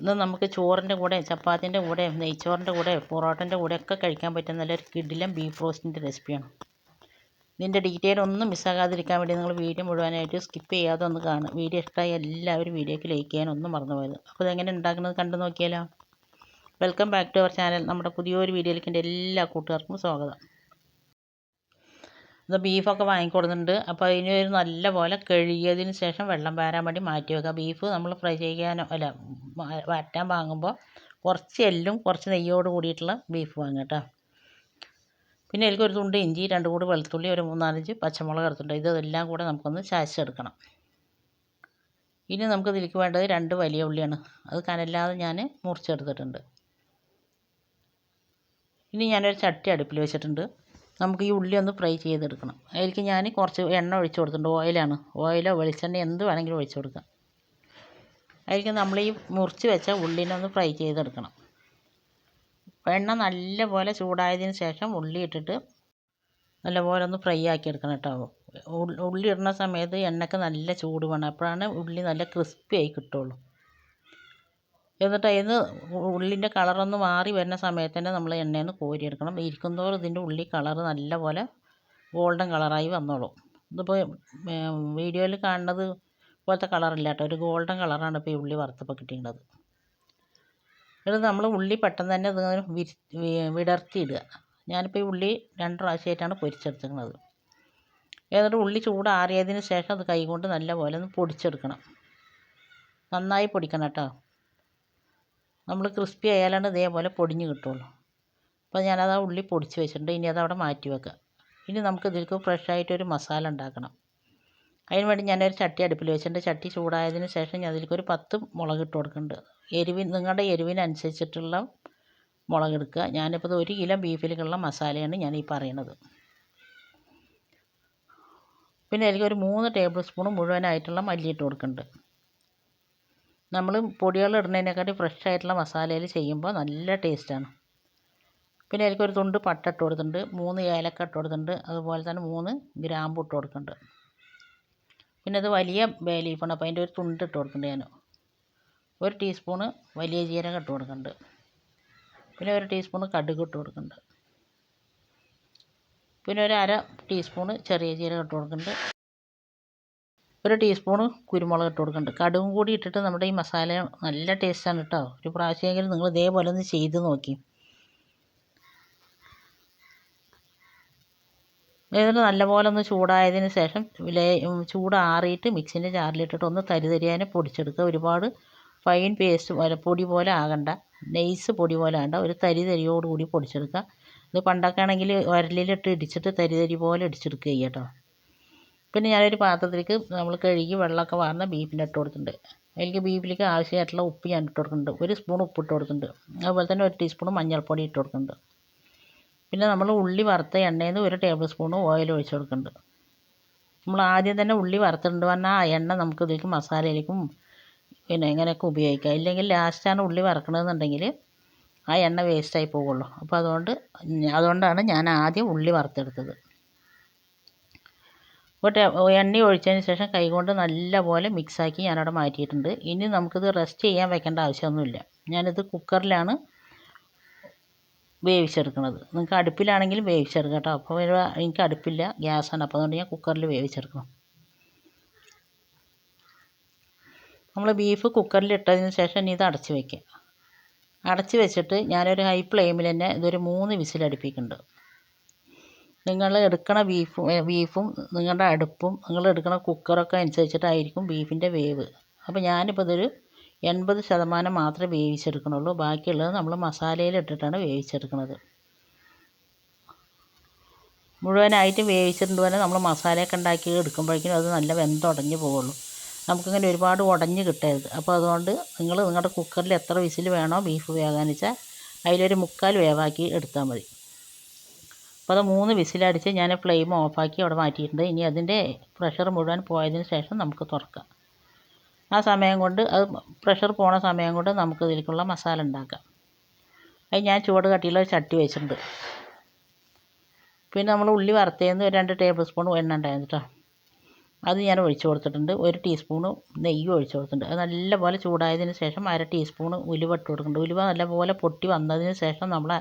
ഇത് നമുക്ക് ചോറിന്റെ കൂടെ ചപ്പാത്തിന്റെ കൂടെ നെയ്ച്ചോറിന്റെ കൂടെ പൊറോട്ടന്റെ കൂടെ ഒക്കെ കഴിക്കാൻ പറ്റുന്ന നല്ലൊരു കിടിലം ബീഫ് റോസ്റ്റിന്റെ റെസിപ്പിയാണ് ഇതിന്റെ ഡീറ്റെയിൽ ഒന്നും മിസ്സാകാതിരിക്കാൻ വേണ്ടി നിങ്ങൾ വീഡിയോ മുഴുവനായിട്ട് സ്കിപ്പ് ചെയ്യാതെ ഒന്ന് കാണുക. വീഡിയോ ഇഷ്ടമായി എല്ലാവരും വീഡിയോയ്ക്ക് ലൈക്ക് ചെയ്യാൻ ഒന്നും മറന്നു പോയത് അപ്പോൾ ഇതെങ്ങനെ ഉണ്ടാക്കുന്നത് കണ്ടു നോക്കിയാലോ? Welcome back to our channel നമ്മുടെ പുതിയൊരു വീഡിയോയിലേക്ക് എന്റെ എല്ലാ കൂട്ടുകാർക്കും സ്വാഗതം. ഇത് ബീഫൊക്കെ വാങ്ങിക്കൊടുക്കുന്നുണ്ട്. അപ്പോൾ അതിന് ഒരു നല്ല പോലെ കഴുകിയതിന് ശേഷം വെള്ളം പാരാൻ വേണ്ടി മാറ്റി വെക്കുക. ബീഫ് നമ്മൾ ഫ്രൈ ചെയ്യാനോ അല്ല വരട്ടാൻ വാങ്ങുമ്പോൾ കുറച്ച് എല്ലും കുറച്ച് നെയ്യോട് കൂടിയിട്ടുള്ള ബീഫ് വാങ്ങുക കേട്ടോ. പിന്നെ ഒരു തുണ്ട് ഇഞ്ചി രണ്ട് കൂടി വെളുത്തുള്ളി ഒരു മൂന്നാലഞ്ച് പച്ചമുളക് എടുത്തിട്ടുണ്ട് ഇതെല്ലാം കൂടെ നമുക്കൊന്ന് ചാച്ചെടുക്കണം ഇനി നമുക്ക് ഇതിലേക്ക് വേണ്ടത് രണ്ട് വലിയ ഉള്ളിയാണ്. അത് കനല്ലാതെ ഞാൻ മുറിച്ചെടുത്തിട്ടുണ്ട്. ഇനി ഞാനൊരു ചട്ടി അടുപ്പിൽ വെച്ചിട്ടുണ്ട്. നമുക്ക് ഈ ഉള്ളി ഒന്ന് ഫ്രൈ ചെയ്തെടുക്കണം. അതിലേക്ക് ഞാൻ കുറച്ച് എണ്ണ ഒഴിച്ച് കൊടുത്തിട്ടുണ്ട്. ഓയിലാണ് ഓയിലോ വെളിച്ചെണ്ണയോ എന്ത് വേണമെങ്കിലും ഒഴിച്ച് കൊടുക്കാം. അതിലേക്ക് നമ്മൾ ഈ മുറിച്ച് വെച്ച ഉള്ളിനെ ഒന്ന് ഫ്രൈ ചെയ്തെടുക്കണം. എണ്ണ നല്ലപോലെ ചൂടായതിന് ശേഷം ഉള്ളി ഇട്ടിട്ട് നല്ലപോലെ ഒന്ന് ഫ്രൈ ആക്കി എടുക്കണം കേട്ടോ. ഉള്ളി ഇടുന്ന സമയത്ത് എണ്ണയ്ക്ക് നല്ല ചൂട് വേണം. അപ്പോഴാണ് ഉള്ളി നല്ല ക്രിസ്പി ആയി കിട്ടുള്ളൂ. എന്നിട്ട് അതിന് ഉള്ളിന്റെ കളറൊന്ന് മാറി വരുന്ന സമയത്ത് തന്നെ നമ്മൾ എണ്ണയിൽ നിന്ന് കോരിയെടുക്കണം. ഇരിക്കുന്തോറും ഇതിന്റെ ഉള്ളി കളർ നല്ലപോലെ ഗോൾഡൻ കളറായി വന്നോളും. ഇതിപ്പോൾ വീഡിയോയിൽ കാണുന്നത് പോലത്തെ കളറില്ല കേട്ടോ. ഒരു ഗോൾഡൻ കളറാണ് ഇപ്പോൾ ഈ ഉള്ളി വറുത്തപ്പോൾ കിട്ടിയിട്ടുള്ളത് എന്നിട്ട് നമ്മൾ ഉള്ളി പെട്ടെന്ന് തന്നെ ഇത് വിരി വിടർത്തിയിടുക. ഞാനിപ്പോൾ ഈ ഉള്ളി രണ്ട് പ്രാവശ്യമായിട്ടാണ് പൊരിച്ചെടുത്തിരിക്കുന്നത്. എന്നിട്ട് ഉള്ളി ചൂടാറിയതിന് ശേഷം അത് കൈകൊണ്ട് നല്ല പോലെ ഒന്ന് പൊടിച്ചെടുക്കണം. നന്നായി പൊടിക്കണം കേട്ടോ. നമ്മൾ ക്രിസ്പി ആയാലാണ് ഇതേപോലെ പൊടിഞ്ഞ് കിട്ടുള്ളൂ. അപ്പോൾ ഞാനത് ഉള്ളി പൊടിച്ച് വെച്ചിട്ടുണ്ട്. ഇനി അതവിടെ മാറ്റി വെക്കുക ഇനി നമുക്ക് ഇതിലേക്ക് ഫ്രഷായിട്ടൊരു മസാല ഉണ്ടാക്കണം. അതിന് വേണ്ടി ഞാനൊരു ചട്ടി അടുപ്പിൽ വെച്ചിട്ടുണ്ട്. ചട്ടി ചൂടായതിന് ശേഷം ഞാൻ അതിലേക്ക് ഒരു പത്ത് മുളക് ഇട്ട് കൊടുക്കുന്നുണ്ട്. എരിവിന് നിങ്ങളുടെ എരിവിനനുസരിച്ചിട്ടുള്ള മുളക് എടുക്കുക. ഞാനിപ്പോൾ ഒരു കിലോ ബീഫിലേക്കുള്ള മസാലയാണ് ഞാൻ ഈ പറയണത് പിന്നെ അതിലേക്ക് ഒരു മൂന്ന് ടേബിൾ സ്പൂൺ മുഴുവനായിട്ടുള്ള മല്ലി ഇട്ട് കൊടുക്കുന്നുണ്ട്. നമ്മൾ പൊടികൾ ഇടുന്നതിനെക്കാട്ടി ഫ്രഷ് ആയിട്ടുള്ള മസാലയിൽ ചെയ്യുമ്പോൾ നല്ല ടേസ്റ്റാണ് പിന്നെ അതിലേക്ക് ഒരു തുണ്ട് പട്ട ഇട്ട് കൊടുത്തിട്ടുണ്ട്. മൂന്ന് ഏലക്ക ഇട്ട് കൊടുത്തിട്ടുണ്ട്. അതുപോലെ തന്നെ മൂന്ന് ഗ്രാമ്പു ഇട്ട് കൊടുക്കുന്നുണ്ട് പിന്നെ അത് വലിയ ബേ ലീഫാണ് അപ്പോൾ അതിന്റെ ഒരു തുണ്ട് ഇട്ട് കൊടുക്കുന്നുണ്ട് ഞാൻ ഒരു ടീസ്പൂണ് വലിയ ജീരകം ഇട്ട് കൊടുക്കുന്നുണ്ട് പിന്നെ ഒരു ടീസ്പൂണ് കടുക് ഇട്ട് കൊടുക്കുന്നുണ്ട് പിന്നെ ഒരു അര ടീസ്പൂണ് ചെറിയ ജീരകം ഇട്ട് കൊടുക്കുന്നുണ്ട് ഒരു ടീസ്പൂണ് കുരുമുളക് ഇട്ട് കൊടുക്കുന്നുണ്ട്. കടുകും കൂടി ഇട്ടിട്ട് നമ്മുടെ ഈ മസാല നല്ല ടേസ്റ്റാണ് കേട്ടോ ഒരു പ്രാവശ്യമെങ്കിലും നിങ്ങൾ ഇതേപോലെ ഒന്ന് ചെയ്ത് നോക്കി. എന്നിട്ട് നല്ലപോലെ ഒന്ന് ചൂടായതിന് ശേഷം ചൂടാറിയിട്ട് മിക്സിന്റെ ജാറിലിട്ടിട്ട് ഒന്ന് തരിതരിയാനെ പൊടിച്ചെടുക്കുക. ഒരുപാട് ഫൈൻ പേസ്റ്റ് പൊടി പോലെ ആകണ്ട. നൈസ് പൊടി പോലെ ആകണ്ട. ഒരു തരി തരിയോടുകൂടി പൊടിച്ചെടുക്കുക. ഇത് പണ്ടൊക്കെ ആണെങ്കിൽ ഉരലിലിട്ട് ഇടിച്ചിട്ട് തരി തരി പോലെ ഇടിച്ചെടുക്കുക കേട്ടോ പിന്നെ ഞാനൊരു പാത്രത്തിലേക്ക് നമ്മൾ കഴുകി വെള്ളമൊക്കെ വാർന്ന ബീഫിന്റെ ഇട്ട് കൊടുത്തിട്ടുണ്ട്. അതിലേക്ക് ബീഫിലേക്ക് ആവശ്യമായിട്ടുള്ള ഉപ്പ് ഞാൻ ഇട്ട് കൊടുക്കുന്നുണ്ട്. ഒരു സ്പൂൺ ഉപ്പ് ഇട്ട് കൊടുക്കുന്നുണ്ട് അതുപോലെ തന്നെ ഒരു ടീസ്പൂൺ മഞ്ഞൾപ്പൊടി ഇട്ട് കൊടുക്കുന്നുണ്ട്. പിന്നെ നമ്മൾ ഉള്ളി വറുത്ത എണ്ണയിൽ നിന്ന് ഒരു ടേബിൾ സ്പൂൺ ഓയിൽ ഒഴിച്ച് കൊടുക്കുന്നുണ്ട്. നമ്മൾ ആദ്യം തന്നെ ഉള്ളി വറുത്തിട്ടുണ്ട്. പറഞ്ഞാൽ ആ എണ്ണ നമുക്ക് ഇതിലേക്ക് മസാലയിലേക്കും പിന്നെ എങ്ങനെയൊക്കെ ഉപയോഗിക്കാം. ഇല്ലെങ്കിൽ ലാസ്റ്റാണ് ഉള്ളി വറക്കണമെന്നുണ്ടെങ്കിൽ ആ എണ്ണ വേസ്റ്റായി പോകുള്ളൂ. അപ്പോൾ അതുകൊണ്ട് അതുകൊണ്ടാണ് ഞാൻ ആദ്യം ഉള്ളി വറുത്തെടുത്തത്. അപ്പോൾ ടേ- എണ്ണ ഒഴിച്ചതിന് ശേഷം കൈകൊണ്ട് നല്ലപോലെ മിക്സാക്കി ഞാനവിടെ മാറ്റിയിട്ടുണ്ട്. ഇനി നമുക്കിത് റെസ്റ്റ് ചെയ്യാൻ വെക്കേണ്ട ആവശ്യമൊന്നുമില്ല. ഞാനിത് കുക്കറിലാണ് വേവിച്ചെടുക്കുന്നത്. നിങ്ങൾക്ക് അടുപ്പിലാണെങ്കിലും വേവിച്ചെടുക്കാം കേട്ടോ. അപ്പോൾ എനിക്ക് അടുപ്പില്ല ഗ്യാസാണ്. അപ്പോൾ അതുകൊണ്ട് ഞാൻ കുക്കറിൽ വേവിച്ചെടുക്കണം. നമ്മൾ ബീഫ് കുക്കറിൽ ഇട്ടതിന് ശേഷം ഇനി ഇത് അടച്ച് വയ്ക്കുക അടച്ച് വെച്ചിട്ട് ഞാനൊരു ഹൈ ഫ്ലെയിമിൽ തന്നെ ഇതൊരു മൂന്ന് വിസിൽ വിസിലടുപ്പിക്കുന്നുണ്ട്. നിങ്ങൾ എടുക്കുന്ന ബീഫും ബീഫും നിങ്ങളുടെ അടുപ്പും നിങ്ങൾ എടുക്കണ കുക്കറൊക്കെ അനുസരിച്ചിട്ടായിരിക്കും ബീഫിന്റെ വേവ്. അപ്പോൾ ഞാനിപ്പോൾ ഇതൊരു എൺപത് ശതമാനം മാത്രമേ വേവിച്ചെടുക്കണുള്ളൂ. ബാക്കിയുള്ളത് നമ്മൾ മസാലയിൽ ഇട്ടിട്ടാണ് വേവിച്ചെടുക്കുന്നത് മുഴുവനായിട്ട് വേവിച്ചിട്ടുണ്ട് തന്നെ നമ്മൾ മസാലയൊക്കെ ഉണ്ടാക്കി എടുക്കുമ്പോഴേക്കും അത് നല്ല വെന്തുടഞ്ഞ് പോവുള്ളൂ നമുക്കിങ്ങനെ ഒരുപാട് ഉടഞ്ഞ് കിട്ടരുത്. അപ്പോൾ അതുകൊണ്ട് നിങ്ങൾ നിങ്ങളുടെ കുക്കറിൽ എത്ര വിസിൽ വേണോ ബീഫ് വേകാൻ വെച്ചാൽ അതിലൊരു മുക്കാൽ വേവാക്കി എടുത്താൽ മതി. അപ്പോൾ അത് മൂന്ന് വിസിലടിച്ച് ഞാൻ ഫ്ലെയിം ഓഫാക്കി അവിടെ മാറ്റിയിട്ടുണ്ട്. ഇനി അതിന്റെ പ്രഷർ മുഴുവൻ പോയതിന് ശേഷം നമുക്ക് തുറക്കാം. ആ സമയം കൊണ്ട് അത് പ്രഷർ പോണ സമയം കൊണ്ട് നമുക്ക് ഇതിലേക്കുള്ള മസാല ഉണ്ടാക്കാം. അത് ഞാൻ ചുവട് കട്ടിയുള്ള ചട്ടി വെച്ചിട്ടുണ്ട്. പിന്നെ നമ്മൾ ഉള്ളി വറുത്തേന്ന് ഒരു രണ്ട് ടേബിൾ സ്പൂൺ എണ്ണ ഉണ്ടായിരുന്നു കേട്ടോ അത് ഞാൻ ഒഴിച്ചു കൊടുത്തിട്ടുണ്ട്. ഒരു ടീസ്പൂണ് നെയ്യ് ഒഴിച്ചു കൊടുത്തിട്ടുണ്ട്. അത് നല്ലപോലെ ചൂടായതിന് ശേഷം അര ടീസ്പൂണ് ഉലുവ ഇട്ട് കൊടുക്കുന്നുണ്ട് ഉലുവ നല്ലപോലെ പൊട്ടി വന്നതിന് ശേഷം നമ്മൾ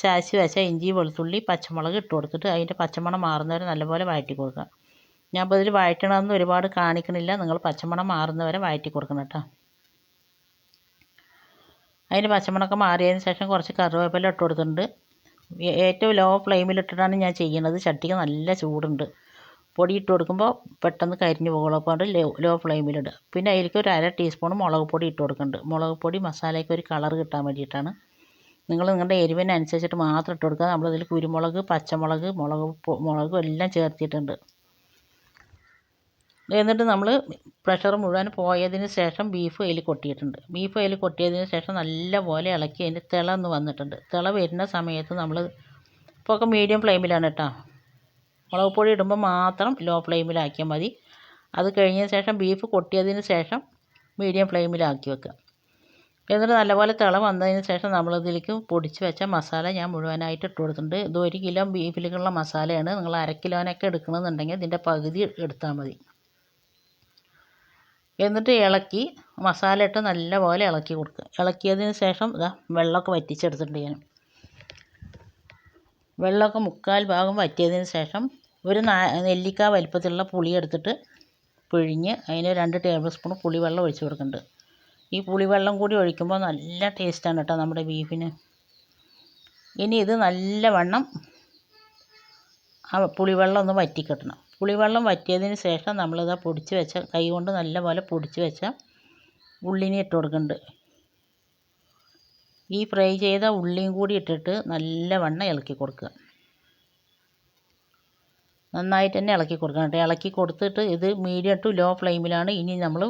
ചാച്ചി വെച്ച ഇഞ്ചി വെളുത്തുള്ളി പച്ചമുളക് ഇട്ട് കൊടുത്തിട്ട് അതിന്റെ പച്ചമണം മാറുന്നവരെ നല്ലപോലെ വഴറ്റി കൊടുക്കുക. ഞാൻ ഇപ്പോൾ ഇതിൽ വഴറ്റണമെന്ന് ഒരുപാട് കാണിക്കണില്ല. നിങ്ങൾ പച്ചമണം മാറുന്നവരെ വഴറ്റി കൊടുക്കണം കേട്ടോ. അതിന്റെ പച്ചമണമൊക്കെ മാറിയതിന് ശേഷം കുറച്ച് കറിവേപ്പില ഇട്ട് കൊടുത്തിട്ടുണ്ട്. ഏറ്റവും ലോ ഫ്ലെയിമിലിട്ടിട്ടാണ് ഞാൻ ചെയ്യുന്നത്. ചട്ടിക്ക് നല്ല ചൂടുണ്ട്. പൊടി ഇട്ട് കൊടുക്കുമ്പോൾ പെട്ടെന്ന് കരിഞ്ഞു പോകുള്ളൂ. അപ്പോൾ ലോ ലോ ഫ്ലെയിമിലിടുക പിന്നെ അതിലേക്ക് ഒരു അര ടീസ്പൂൺ മുളക് പൊടി ഇട്ട് കൊടുക്കുന്നുണ്ട്. മുളക് പൊടി മസാലയ്ക്ക് ഒരു കളർ കിട്ടാൻ വേണ്ടിയിട്ടാണ്. നിങ്ങൾ നിങ്ങളുടെ എരിവിനനുസരിച്ചിട്ട് മാത്രം ഇട്ട് കൊടുക്കുക. നമ്മളിതിൽ കുരുമുളക് പച്ചമുളക് മുളക് മുളകും എല്ലാം ചേർത്തിട്ടുണ്ട് എന്നിട്ട് നമ്മൾ പ്രഷർ മുഴുവൻ പോയതിന് ശേഷം ബീഫ് അതിൽ കൊട്ടിയിട്ടുണ്ട്. ബീഫ് അതിൽ കൊട്ടിയതിന് ശേഷം നല്ലപോലെ ഇളക്കി അതിന്റെ തിളന്ന് വന്നിട്ടുണ്ട്. തിള വരുന്ന സമയത്ത് നമ്മൾ ഇപ്പോൾ ഒക്കെ മീഡിയം ഫ്ലെയിമിലാണ് കേട്ടോ. മുളക് പൊടി ഇടുമ്പോൾ മാത്രം ലോ ഫ്ലെയിമിലാക്കിയാൽ മതി. അത് കഴിഞ്ഞതിന് ശേഷം ബീഫ് കൊട്ടിയതിന് ശേഷം മീഡിയം ഫ്ലെയിമിലാക്കി വെക്കുക. എന്നിട്ട് നല്ലപോലെ തിള വന്നതിന് ശേഷം നമ്മളിതിലേക്ക് പൊടിച്ച് വെച്ച മസാല ഞാൻ മുഴുവനായിട്ട് ഇട്ട് കൊടുത്തിട്ടുണ്ട്. ഇത് ഒരു കിലോ ബീഫിലേക്കുള്ള മസാലയാണ്. നിങ്ങൾ അര കിലോനൊക്കെ എടുക്കണമെന്നുണ്ടെങ്കിൽ ഇതിന്റെ പകുതി എടുത്താൽ മതി. എന്നിട്ട് ഇളക്കി മസാല ഇട്ട് നല്ലപോലെ ഇളക്കി കൊടുക്കുക. ഇളക്കിയതിന് ശേഷം ഇതാ വെള്ളമൊക്കെ വറ്റിച്ചെടുത്തിട്ടുണ്ട് ഞാൻ. വെള്ളമൊക്കെ മുക്കാൽ ഭാഗം വറ്റിയതിന് ശേഷം ഒരു നെല്ലിക്ക വലിപ്പത്തിലുള്ള പുളി എടുത്തിട്ട് പിഴിഞ്ഞ് അതിന് രണ്ട് ടേബിൾ സ്പൂൺ പുളിവെള്ളം ഒഴിച്ച് കൊടുക്കുന്നുണ്ട്. ഈ പുളിവെള്ളം കൂടി ഒഴിക്കുമ്പോൾ നല്ല ടേസ്റ്റാണ് കേട്ടോ നമ്മുടെ ബീഫിന്. ഇനി ഇത് നല്ലവണ്ണം ആ പുളിവെള്ളം ഒന്ന് വറ്റിക്കിട്ടണം. പുളിവെള്ളം വറ്റിയതിന് ശേഷം നമ്മളിത് പൊടിച്ച് വെച്ച കൈ കൊണ്ട് നല്ലപോലെ പൊടിച്ച് വെച്ച ഉള്ളിനെ ഇട്ട് കൊടുക്കുന്നുണ്ട്. ഈ ഫ്രൈ ചെയ്ത ഉള്ളിയും കൂടി ഇട്ടിട്ട് നല്ലവണ്ണം ഇളക്കി കൊടുക്കുക. നന്നായിട്ട് തന്നെ ഇളക്കി കൊടുക്കണം കേട്ടോ. ഇളക്കി കൊടുത്തിട്ട് ഇത് മീഡിയം ടു ലോ ഫ്ലെയിമിലാണ് ഇനി നമ്മൾ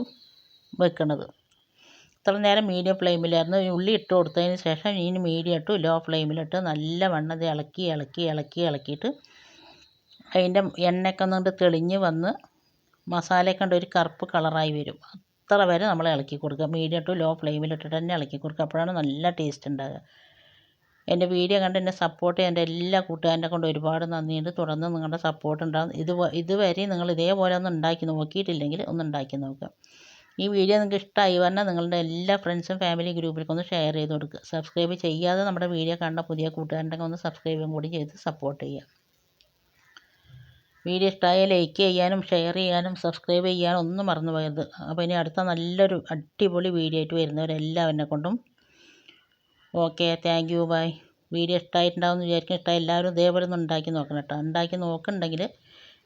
വെക്കുന്നത് ഇത്ര നേരം മീഡിയം ഫ്ലെയിമിലായിരുന്നു ഉള്ളി ഇട്ട് കൊടുത്തതിന് ശേഷം ഇനി മീഡിയം ഇട്ടു ലോ ഫ്ലെയിമിലിട്ട് നല്ലവണ്ണം ഇത് ഇളക്കി ഇളക്കി ഇളക്കി ഇളക്കിയിട്ട് അതിന്റെ എണ്ണയൊക്കെ ഒന്നുകൊണ്ട് തെളിഞ്ഞ് വന്ന് മസാലയൊക്കെ ഉണ്ട് ഒരു കറുപ്പ് കളറായി വരും. അത്ര വരെ നമ്മൾ ഇളക്കി കൊടുക്കുക. മീഡിയം ടു ലോ ഫ്ലെയിമിലിട്ടിട്ട് തന്നെ ഇളക്കി കൊടുക്കുക. അപ്പോഴാണ് നല്ല ടേസ്റ്റ് ഉണ്ടാകുക എന്റെ വീഡിയോ കണ്ട് എന്നെ സപ്പോർട്ട് ചെയ്യാൻ എന്റെ എല്ലാ കൂട്ടുകാരനെ കൊണ്ട് ഒരുപാട് നന്ദിയുണ്ട്. തുടർന്ന് നിങ്ങളുടെ സപ്പോർട്ട് ഉണ്ടാകും ഇത് ഇതുവരെയും നിങ്ങൾ ഇതേപോലെ ഒന്ന് ഉണ്ടാക്കി നോക്കിയിട്ടില്ലെങ്കിൽ ഒന്ന് ഉണ്ടാക്കി നോക്കുക. ഈ വീഡിയോ നിങ്ങൾക്ക് ഇഷ്ടമായി പറഞ്ഞാൽ നിങ്ങളുടെ എല്ലാ ഫ്രണ്ട്സും ഫാമിലി ഗ്രൂപ്പിലേക്കൊന്ന് ഷെയർ ചെയ്ത് കൊടുക്കുക സബ്സ്ക്രൈബ് ചെയ്യാതെ നമ്മുടെ വീഡിയോ കണ്ട പുതിയ കൂട്ടുകാരുണ്ടെങ്കിൽ ഒന്ന് സബ്സ്ക്രൈബും കൂടി ചെയ്ത് സപ്പോർട്ട് ചെയ്യുക. വീഡിയോ ഇഷ്ടമായ ലൈക്ക് ചെയ്യാനും ഷെയർ ചെയ്യാനും സബ്സ്ക്രൈബ് ചെയ്യാനും ഒന്നും മറന്നു പോയത് അപ്പോൾ ഇനി അടുത്ത നല്ലൊരു അടിപൊളി വീഡിയോ ആയിട്ട് വരുന്നവരെല്ലാം എന്നെ കൊണ്ടും okay thank you bye video ഇഷ്ടമായിട്ടുണ്ടാവും എന്ന് വിചാരിക്കും. ഇഷ്ടമായി എല്ലാവരും ഇതേപോലെ ഒന്ന് ഉണ്ടാക്കി നോക്കണം കേട്ടോ. ഉണ്ടാക്കി നോക്കുന്നുണ്ടെങ്കിൽ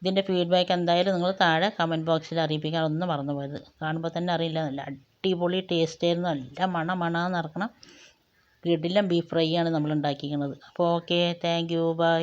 ഇതിന്റെ ഫീഡ്ബാക്ക് എന്തായാലും നിങ്ങൾ താഴെ കമന്റ് ബോക്സിൽ അറിയിപ്പിക്കാൻ ഒന്നും മറന്നു പോയത് കാണുമ്പോൾ തന്നെ അറിയില്ല. നല്ല അടിപൊളി ടേസ്റ്റ് ആയിരുന്നു. നല്ല മണ മണമെന്ന് നടക്കണം കിടിലം ബീഫ് ഫ്രൈ ആണ് നമ്മൾ ഉണ്ടാക്കിയിരിക്കുന്നത്. അപ്പോൾ ഓക്കെ താങ്ക് യു ബൈ